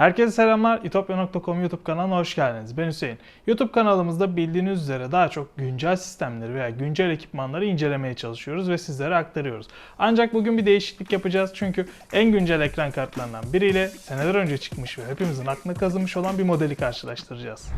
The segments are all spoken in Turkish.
Herkese selamlar. itopya.com YouTube kanalına hoş geldiniz. Ben Hüseyin. YouTube kanalımızda bildiğiniz üzere daha çok güncel sistemleri veya güncel ekipmanları incelemeye çalışıyoruz ve sizlere aktarıyoruz. Ancak bugün bir değişiklik yapacağız çünkü en güncel ekran kartlarından biriyle seneler önce çıkmış ve hepimizin aklına kazınmış olan bir modeli karşılaştıracağız.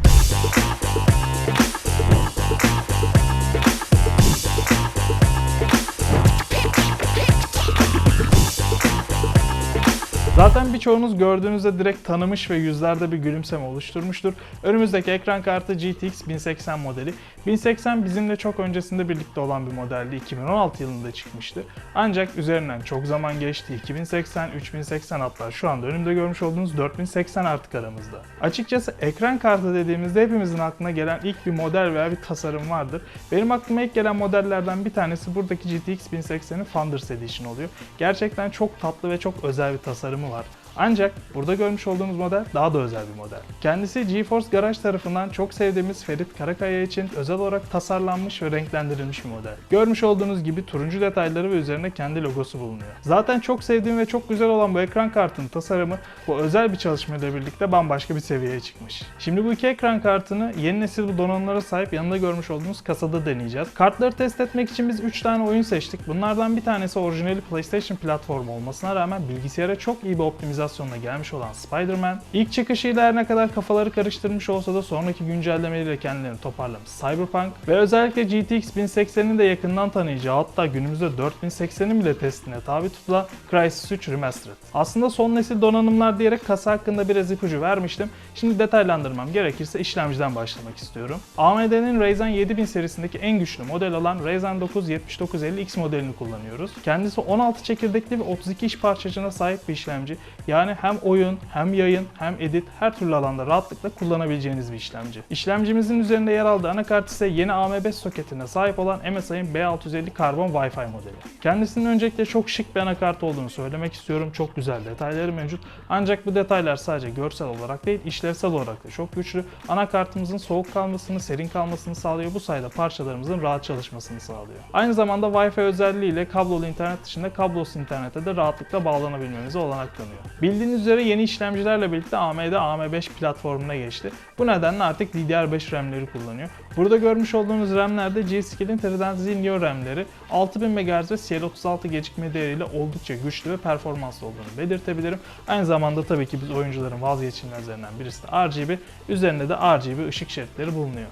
Zaten birçoğunuz gördüğünüzde direkt tanımış ve yüzlerde bir gülümseme oluşturmuştur. Önümüzdeki ekran kartı GTX 1080 modeli. 1080 bizimle çok öncesinde birlikte olan bir modeldi. 2016 yılında çıkmıştı. Ancak üzerinden çok zaman geçti. 2080, 3080 hatta şu anda önümde görmüş olduğunuz 4080 artık aramızda. Açıkçası ekran kartı dediğimizde hepimizin aklına gelen ilk bir model veya bir tasarım vardır. Benim aklıma ilk gelen modellerden bir tanesi buradaki GTX 1080'in Founders Edition oluyor. Gerçekten çok tatlı ve çok özel bir tasarımı var. Ancak burada görmüş olduğunuz model daha da özel bir model. Kendisi GeForce Garage tarafından çok sevdiğimiz Ferit Karakaya için özel olarak tasarlanmış ve renklendirilmiş bir model. Görmüş olduğunuz gibi turuncu detayları ve üzerine kendi logosu bulunuyor. Zaten çok sevdiğim ve çok güzel olan bu ekran kartının tasarımı bu özel bir çalışmayla birlikte bambaşka bir seviyeye çıkmış. Şimdi bu iki ekran kartını yeni nesil bu donanımlara sahip yanında görmüş olduğunuz kasada deneyeceğiz. Kartları test etmek için biz 3 tane oyun seçtik. Bunlardan bir tanesi orijinali PlayStation platformu olmasına rağmen bilgisayara çok iyi bir optimizasyonla gelmiş olan Spider-Man. İlk çıkışıyla her ne kadar kafaları karıştırmış olsa da sonraki güncellemeleriyle kendilerini toparlamış Cyberpunk ve özellikle GTX 1080'in de yakından tanıyacağı hatta günümüzde 4080'in bile testine tabi tutulan Crysis 3 Remastered. Aslında son nesil donanımlar diyerek kasa hakkında biraz ipucu vermiştim. Şimdi detaylandırmam gerekirse işlemciden başlamak istiyorum. AMD'nin Ryzen 7000 serisindeki en güçlü model olan Ryzen 9 7950X modelini kullanıyoruz. Kendisi 16 çekirdekli ve 32 iş parçacığına sahip bir işlemci. Yani hem oyun, hem yayın, hem edit her türlü alanda rahatlıkla kullanabileceğiniz bir işlemci. İşlemcimizin üzerinde yer aldığı anakart ise yeni AM5 soketine sahip olan MSI'ın B650 Carbon Wi-Fi modeli. Kendisinin öncelikle çok şık bir anakart olduğunu söylemek istiyorum. Çok güzel detayları mevcut. Ancak bu detaylar sadece görsel olarak değil, işlevsel olarak da çok güçlü. Anakartımızın soğuk kalmasını, serin kalmasını sağlıyor. Bu sayede parçalarımızın rahat çalışmasını sağlıyor. Aynı zamanda Wi-Fi özelliğiyle kablolu internet dışında kablosuz internete de rahatlıkla bağlanabilmemize olanak tanıyor. Bildiğiniz üzere yeni işlemcilerle birlikte AMD AM5 platformuna geçti. Bu nedenle artık DDR5 RAM'leri kullanıyor. Burada görmüş olduğunuz RAM'lerde G-Skill'in Trident Neo RAM'leri 6000 MHz ve CL36 gecikme değeriyle oldukça güçlü ve performanslı olduğunu belirtebilirim. Aynı zamanda tabii ki biz oyuncuların vazgeçilmezlerinden birisi de RGB. Üzerinde de RGB ışık şeritleri bulunuyor.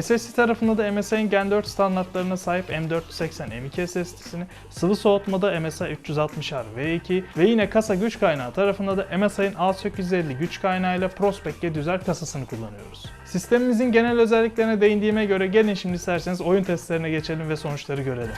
SSD tarafında da MSI'nin Gen 4 standartlarına sahip M480 M2 SSD'sini, sıvı soğutmada MSI 360R V2 ve yine kasa güç kaynağı tarafında da MSI'nin A850 güç kaynağıyla Prospect 700R kasasını kullanıyoruz. Sistemimizin genel özelliklerine değindiğime göre gelin şimdi isterseniz oyun testlerine geçelim ve sonuçları görelim.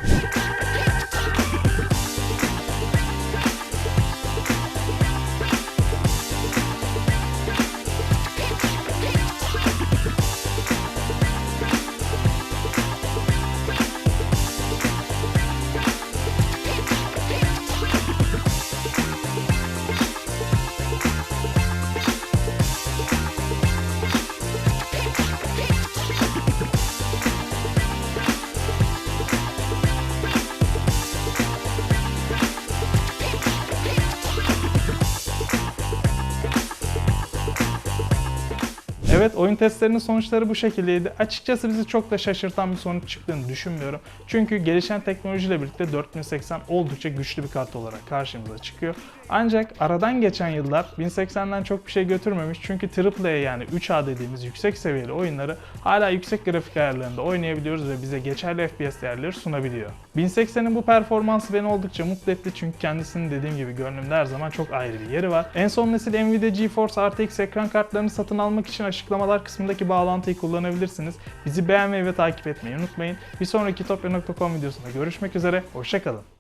Evet oyun testlerinin sonuçları bu şekildeydi. Açıkçası bizi çok da şaşırtan bir sonuç çıktığını düşünmüyorum. Çünkü gelişen teknolojiyle birlikte 4080 oldukça güçlü bir kart olarak karşımıza çıkıyor. Ancak aradan geçen yıllar 1080'den çok bir şey götürmemiş. Çünkü AAA yani 3A dediğimiz yüksek seviyeli oyunları hala yüksek grafik ayarlarında oynayabiliyoruz ve bize geçerli FPS değerleri sunabiliyor. 1080'in bu performansı beni oldukça mutlu etti çünkü kendisinin dediğim gibi gönlümde her zaman çok ayrı bir yeri var. En son nesil Nvidia GeForce RTX ekran kartlarını satın almak için açıklamalar kısmındaki bağlantıyı kullanabilirsiniz. Bizi beğenmeyi ve takip etmeyi unutmayın. Bir sonraki topya.com videosunda görüşmek üzere, hoşçakalın.